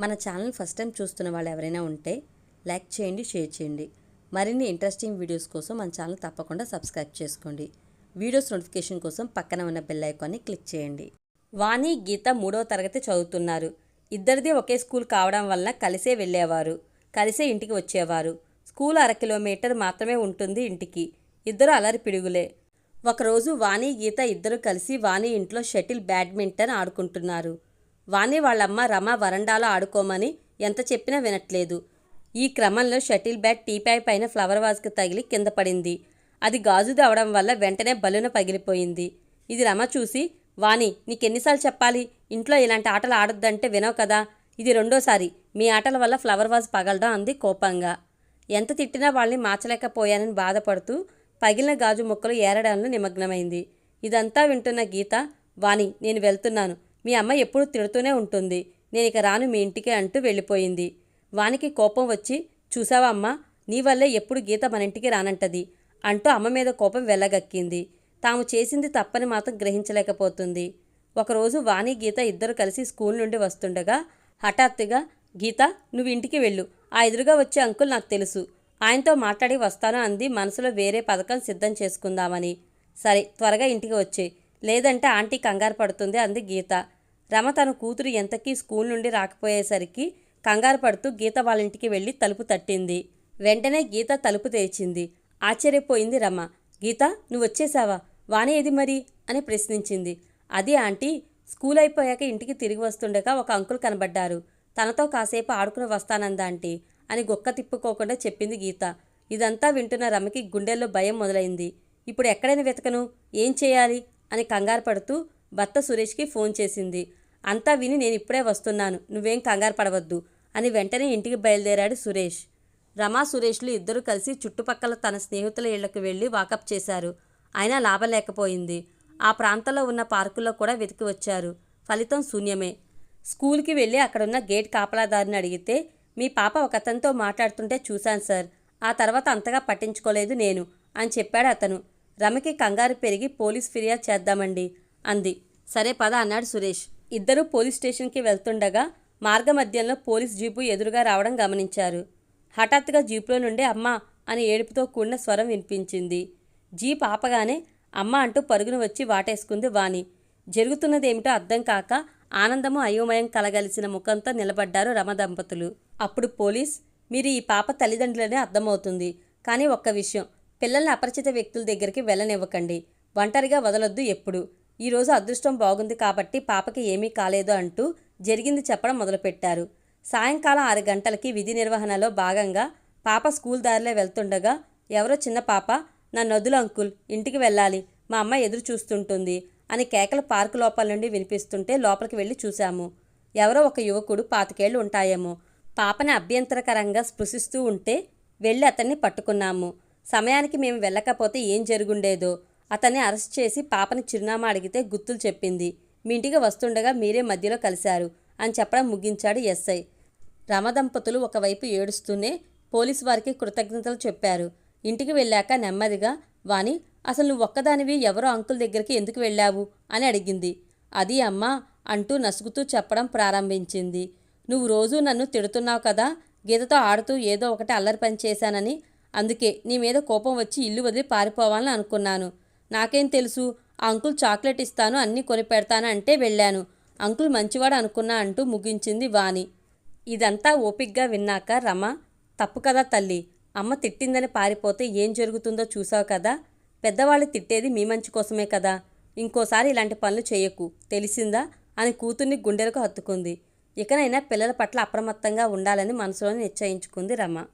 మన channel first time చూస్తున్న వాళ్ళు ఎవరైనా ఉంటే లైక్ చేయండి షేర్ చేయండి. మరిన్ని ఇంట్రెస్టింగ్ వీడియోస్ కోసం మన ఛానల్ తప్పకుండా సబ్స్క్రైబ్ చేసుకోండి. వీడియోస్ నోటిఫికేషన్ కోసం పక్కన ఉన్న బెల్ ఐకాన్ని క్లిక్ చేయండి. వాణి గీత మూడవ తరగతి చదువుతున్నారు. ఇద్దరిది ఒకే స్కూల్ కావడం వలన కలిసే వెళ్ళేవారు. కలిసే ఇంటికి వచ్చేవారు. స్కూల్ అర కిలోమీటర్ మాత్రమే ఉంటుంది ఇంటికి. ఇద్దరు అలరి పిడుగులే. ఒకరోజు వాణి గీత ఇద్దరు కలిసి వాణి ఇంట్లో షటిల్ బ్యాడ్మింటన్ ఆడుకుంటున్నారు. వాణి వాళ్ళమ్మ రమ వరండాలో ఆడుకోమని ఎంత చెప్పినా వినట్లేదు. ఈ క్రమంలో షటిల్ బ్యాట్ టీపాయ్ పైన ఫ్లవర్ వాజ్కి తగిలి కింద పడింది. అది గాజుది అవడం వల్ల వెంటనే బలున పగిలిపోయింది. ఇది రమ చూసి వాణి నీకెన్నిసార్లు చెప్పాలి? ఇంట్లో ఇలాంటి ఆటలు ఆడొద్దంటే వినవు కదా. ఇది రెండోసారి. మీ ఆటల వల్ల ఫ్లవర్ వాజ్ పగలడం అంది కోపంగా. ఎంత తిట్టినా వాళ్ళని మార్చలేకపోయానని బాధపడుతూ పగిలిన గాజు ముక్కలు ఏరడంలో నిమగ్నమైంది. ఇదంతా వింటున్న గీత వాణి నేను వెళ్తున్నాను. మీ అమ్మ ఎప్పుడు తిడుతూనే ఉంటుంది. నేను ఇక రాను మీ ఇంటికి అంటూ వెళ్ళిపోయింది. వానికి కోపం వచ్చి చూసావా అమ్మ నీ వల్లే ఎప్పుడు గీత మన ఇంటికి రానంటది అంటూ అమ్మ మీద కోపం వెళ్ళగక్కింది తాము చేసింది తప్పని మాత్రం గ్రహించలేకపోతుంది. ఒకరోజు వాణి గీత ఇద్దరు కలిసి స్కూల్ నుండి వస్తుండగా హఠాత్తుగా గీత నువ్వు ఇంటికి వెళ్ళు. ఆ ఎదురుగా వచ్చే అంకుల్ నాకు తెలుసు. ఆయనతో మాట్లాడి వస్తాను అంది మనసులో వేరే పథకం సిద్ధం చేసుకుందామని. సరే త్వరగా ఇంటికి వచ్చే లేదంటే ఆంటీ కంగారు పడుతుంది అంది గీత. రమ తన కూతురు ఎంతకీ స్కూల్ నుండి రాకపోయేసరికి కంగారు పడుతూ గీత వాళ్ళ ఇంటికి వెళ్ళి తలుపు తట్టింది. వెంటనే గీత తలుపు తెరిచింది. ఆశ్చర్యపోయింది రమ. గీత నువ్వు వచ్చేసావా? వాణి ఏది మరి? అని ప్రశ్నించింది. అది ఆంటీ స్కూల్ అయిపోయాక ఇంటికి తిరిగి వస్తుండగా ఒక అంకుల్ కనబడ్డారు. తనతో కాసేపు ఆడుకుని వస్తానంద ఆంటీ అని గొక్క తిప్పుకోకుండా చెప్పింది గీత. ఇదంతా వింటున్న రమకి గుండెల్లో భయం మొదలైంది. ఇప్పుడు ఎక్కడైనా వెతకను? ఏం చేయాలి? అని కంగారు పడుతూ భర్త సురేష్కి ఫోన్ చేసింది. అంతా విని నేను ఇప్పుడే వస్తున్నాను. నువ్వేం కంగారు పడవద్దు అని వెంటనే ఇంటికి బయలుదేరాడు సురేష్. రమా సురేష్లు ఇద్దరూ కలిసి చుట్టుపక్కల తన స్నేహితుల ఇళ్ళకు వెళ్ళి వాకప్ చేశారు. అయినా లాభం లేకపోయింది. ఆ ప్రాంతంలో ఉన్న పార్కుల్లో కూడా వెతికి వచ్చారు. ఫలితం శూన్యమే. స్కూల్కి వెళ్ళి అక్కడున్న గేట్ కాపలాదారిని అడిగితే మీ పాప ఒకతనితో మాట్లాడుతుంటే చూశాను సార్. ఆ తర్వాత అంతగా పట్టించుకోలేదు నేను అని చెప్పాడు అతను. రమకి కంగారు పెరిగి పోలీస్ ఫిర్యాదు చేద్దామండి అంది. సరే పద అన్నాడు సురేష్. ఇద్దరూ పోలీస్ స్టేషన్కి వెళ్తుండగా మార్గమధ్యంలో పోలీస్ జీపు ఎదురుగా రావడం గమనించారు. హఠాత్తుగా జీపులో నుండి అమ్మా అని ఏడుపుతో కూడిన స్వరం వినిపించింది. జీప్ ఆపగానే అమ్మ అంటూ పరుగున వచ్చి వాటేసుకుంది వాణి. జరుగుతున్నదేమిటో అర్థం కాక ఆనందము అయోమయం కలగలిసిన ముఖంతో నిలబడ్డారు రమ దంపతులు. అప్పుడు పోలీస్ మీరు ఈ పాప తల్లిదండ్రులనే అర్థమవుతుంది. కానీ ఒక్క విషయం పిల్లల్ని అపరిచిత వ్యక్తుల దగ్గరికి వెళ్ళనివ్వకండి. ఒంటరిగా వదలొద్దు ఎప్పుడు. ఈరోజు అదృష్టం బాగుంది కాబట్టి పాపకి ఏమీ కాలేదు అంటూ జరిగింది చెప్పడం మొదలుపెట్టారు. సాయంకాలం ఆరు గంటలకి విధి నిర్వహణలో భాగంగా పాప స్కూల్ దారిలో వెళ్తుండగా ఎవరో చిన్న పాప నా నదులు అంకుల్ ఇంటికి వెళ్ళాలి మా అమ్మ ఎదురు చూస్తుంటుంది అని కేకలు పార్కు లోపల నుండి వినిపిస్తుంటే లోపలికి వెళ్ళి చూశాము. ఎవరో ఒక యువకుడు పాతికేళ్ళు ఉంటాయేమో. పాపని అభ్యంతరకరంగా స్పృశిస్తూ ఉంటే వెళ్ళి అతన్ని పట్టుకున్నాము. సమయానికి మేము వెళ్ళకపోతే ఏం జరుగుండేదో. అతన్ని అరెస్ట్ చేసి పాపని చిరునామా అడిగితే గుర్తులు చెప్పింది. మీ ఇంటికి వస్తుండగా మీరే మధ్యలో కలిశారు అని చెప్పడం ముగించాడు ఎస్ఐ. రమదంపతులు ఒకవైపు ఏడుస్తూనే పోలీసు వారికి కృతజ్ఞతలు చెప్పారు. ఇంటికి వెళ్ళాక నెమ్మదిగా వాణి అసలు నువ్వు ఒక్కదానివి ఎవరో అంకుల్ దగ్గరికి ఎందుకు వెళ్ళావు? అని అడిగింది. అది అమ్మా అంటూ నసుగుతూ చెప్పడం ప్రారంభించింది. నువ్వు రోజూ నన్ను తిడుతున్నావు కదా గీతతో ఆడుతూ ఏదో ఒకటి అల్లరి పని చేశానని అందుకే నీ మీద కోపం వచ్చి ఇల్లు వదిలి పారిపోవాలని అనుకున్నాను. నాకేం తెలుసు? ఆ అంకుల్ చాక్లెట్ ఇస్తాను అన్నీ కొనిపెడతాను అంటే వెళ్ళాను. అంకుల్ మంచివాడు అనుకున్నా అంటూ ముగించింది వాణి. ఇదంతా ఓపిగ్గా విన్నాక రమ తప్పు కదా తల్లి అమ్మ తిట్టిందని పారిపోతే ఏం జరుగుతుందో చూసావు కదా? పెద్దవాళ్ళు తిట్టేది మీ మంచి కోసమే కదా? ఇంకోసారి ఇలాంటి పనులు చేయకు తెలిసిందా? అని కూతుర్ని గుండెలకు హత్తుకుంది. ఇకనైనా పిల్లల పట్ల అప్రమత్తంగా ఉండాలని మనసులో నిశ్చయించుకుంది రమ.